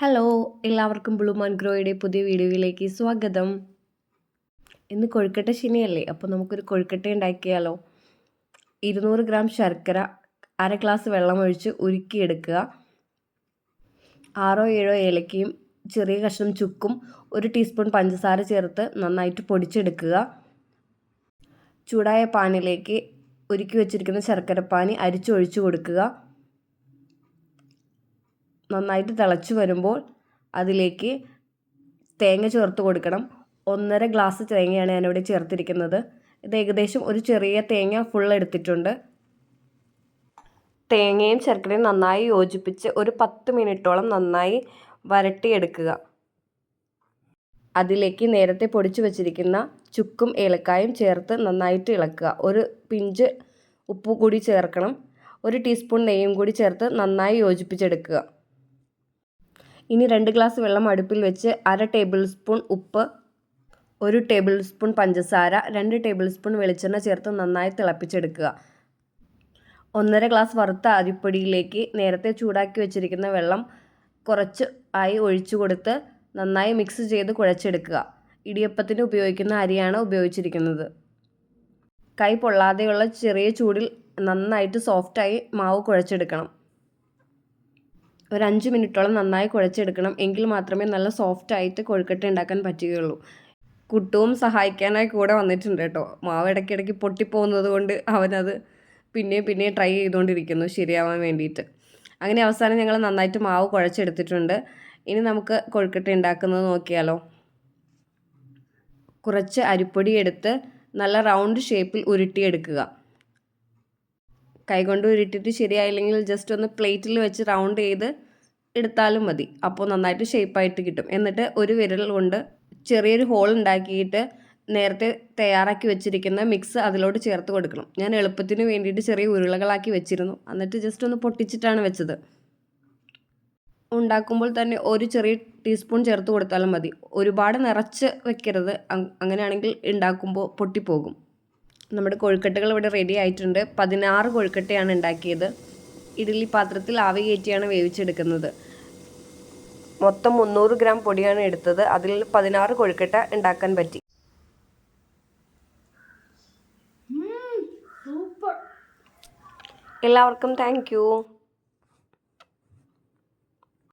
Hello എല്ലാവർക്കും blue ഗ്രോയുടെ പുതിയ വീഡിയോയിലേക്ക് സ്വാഗതം. ഇന്ന് കൊഴുക്കട്ട ശനിയല്ലേ അപ്പോൾ നമുക്കൊരു കൊഴുക്കട്ട ഉണ്ടാക്കിയാലോ? ഇരുന്നൂറ് ഗ്രാം ശർക്കര അര ഗ്ലാസ് വെള്ളം ഒഴിച്ച് ഉരുക്കിയെടുക്കുക. ആറോ ഏഴോ ഏലക്കയും ചെറിയ കഷ്ണം ചുക്കും ഒരു ടീസ്പൂൺ പഞ്ചസാര ചേർത്ത് നന്നായിട്ട് പൊടിച്ചെടുക്കുക. ചൂടായ പാനിലേക്ക് ഉരുക്കി വെച്ചിരിക്കുന്ന ശർക്കര പാനി അരിച്ചൊഴിച്ചു കൊടുക്കുക. നന്നായിട്ട് തിളച്ച് വരുമ്പോൾ അതിലേക്ക് തേങ്ങ ചേർത്ത് കൊടുക്കണം. ഒന്നര ഗ്ലാസ് തേങ്ങയാണ് ഞാനിവിടെ ചേർത്തിരിക്കുന്നത്. ഇത് ഏകദേശം ഒരു ചെറിയ തേങ്ങ ഫുൾ എടുത്തിട്ടുണ്ട്. തേങ്ങയും ശർക്കരയും നന്നായി യോജിപ്പിച്ച് ഒരു പത്ത് മിനിറ്റോളം നന്നായി വരട്ടിയെടുക്കുക. അതിലേക്ക് നേരത്തെ പൊടിച്ചു വച്ചിരിക്കുന്ന ചുക്കും ഏലക്കായും ചേർത്ത് നന്നായിട്ട് ഇളക്കുക. ഒരു പിഞ്ച് ഉപ്പ് കൂടി ചേർക്കണം. ഒരു ടീസ്പൂൺ നെയ്യും കൂടി ചേർത്ത് നന്നായി യോജിപ്പിച്ചെടുക്കുക. ഇനി രണ്ട് ഗ്ലാസ് വെള്ളം അടുപ്പിൽ വെച്ച് അര ടേബിൾ സ്പൂൺ ഉപ്പ് ഒരു ടേബിൾ സ്പൂൺ പഞ്ചസാര രണ്ട് ടേബിൾ സ്പൂൺ വെളിച്ചെണ്ണ ചേർത്ത് നന്നായി തിളപ്പിച്ചെടുക്കുക. ഒന്നര ഗ്ലാസ് വറുത്ത അരിപ്പൊടിയിലേക്ക് നേരത്തെ ചൂടാക്കി വെച്ചിരിക്കുന്ന വെള്ളം കുറച്ച് ആയി ഒഴിച്ചു കൊടുത്ത് നന്നായി മിക്സ് ചെയ്ത് കുഴച്ചെടുക്കുക. ഇടിയപ്പത്തിന് ഉപയോഗിക്കുന്ന അരിയാണ് ഉപയോഗിച്ചിരിക്കുന്നത്. കൈ പൊള്ളാതെയുള്ള ചെറിയ ചൂടിൽ നന്നായിട്ട് സോഫ്റ്റായി മാവ് കുഴച്ചെടുക്കണം. ഒരു അഞ്ച് മിനിറ്റോളം നന്നായി കുഴച്ചെടുക്കണം. എങ്കിൽ മാത്രമേ നല്ല സോഫ്റ്റ് ആയിട്ട് കൊഴുക്കട്ട ഉണ്ടാക്കാൻ പറ്റുകയുള്ളൂ. കുട്ടവും സഹായിക്കാനായി കൂടെ വന്നിട്ടുണ്ട് കേട്ടോ. മാവ് ഇടയ്ക്കിടയ്ക്ക് പൊട്ടിപ്പോകുന്നത് കൊണ്ട് അവനത് പിന്നെയും പിന്നെയും ട്രൈ ചെയ്തുകൊണ്ടിരിക്കുന്നു ശരിയാവാൻ വേണ്ടിയിട്ട്. അങ്ങനെ അവസാനം ഞങ്ങൾ നന്നായിട്ട് മാവ് കുഴച്ചെടുത്തിട്ടുണ്ട്. ഇനി നമുക്ക് കൊഴുക്കട്ട ഉണ്ടാക്കുന്നത് നോക്കിയാലോ. കുറച്ച് അരിപ്പൊടി എടുത്ത് നല്ല റൗണ്ട് ഷേപ്പിൽ ഉരുട്ടിയെടുക്കുക. കൈകൊണ്ട് ഉരുട്ടിട്ട് ശരിയായില്ലെങ്കിൽ ജസ്റ്റ് ഒന്ന് പ്ലേറ്റിൽ വെച്ച് റൗണ്ട് ചെയ്ത് എടുത്താലും മതി. അപ്പോൾ നന്നായിട്ട് ഷേപ്പായിട്ട് കിട്ടും. എന്നിട്ട് ഒരു വിരൽ കൊണ്ട് ചെറിയൊരു ഹോൾ ഉണ്ടാക്കിയിട്ട് നേരത്തെ തയ്യാറാക്കി വെച്ചിരിക്കുന്ന മിക്സ് അതിലോട്ട് ചേർത്ത് കൊടുക്കണം. ഞാൻ എളുപ്പത്തിന് വേണ്ടിയിട്ട് ചെറിയ ഉരുളകളാക്കി വെച്ചിരുന്നു. എന്നിട്ട് ജസ്റ്റ് ഒന്ന് പൊട്ടിച്ചിട്ടാണ് വെച്ചത്. ഉണ്ടാക്കുമ്പോൾ തന്നെ ഒരു ചെറിയ ടീസ്പൂൺ ചേർത്ത് കൊടുത്താലും മതി. ഒരുപാട് നിറച്ച് വെക്കരുത്. അങ്ങനെയാണെങ്കിൽ ഉണ്ടാക്കുമ്പോൾ പൊട്ടിപ്പോകും. നമ്മുടെ കൊഴുക്കട്ടകൾ ഇവിടെ റെഡി ആയിട്ടുണ്ട്. പതിനാറ് കൊഴുക്കട്ടയാണ് ഉണ്ടാക്കിയത്. ഇഡ്ഡലി പാത്രത്തിൽ ആവി കയറ്റിയാണ് വേവിച്ചെടുക്കുന്നത്. മൊത്തം മുന്നൂറ് ഗ്രാം പൊടിയാണ് എടുത്തത്. അതിൽ പതിനാറ് കൊഴുക്കട്ട ഉണ്ടാക്കാൻ പറ്റി. എല്ലാവർക്കും താങ്ക്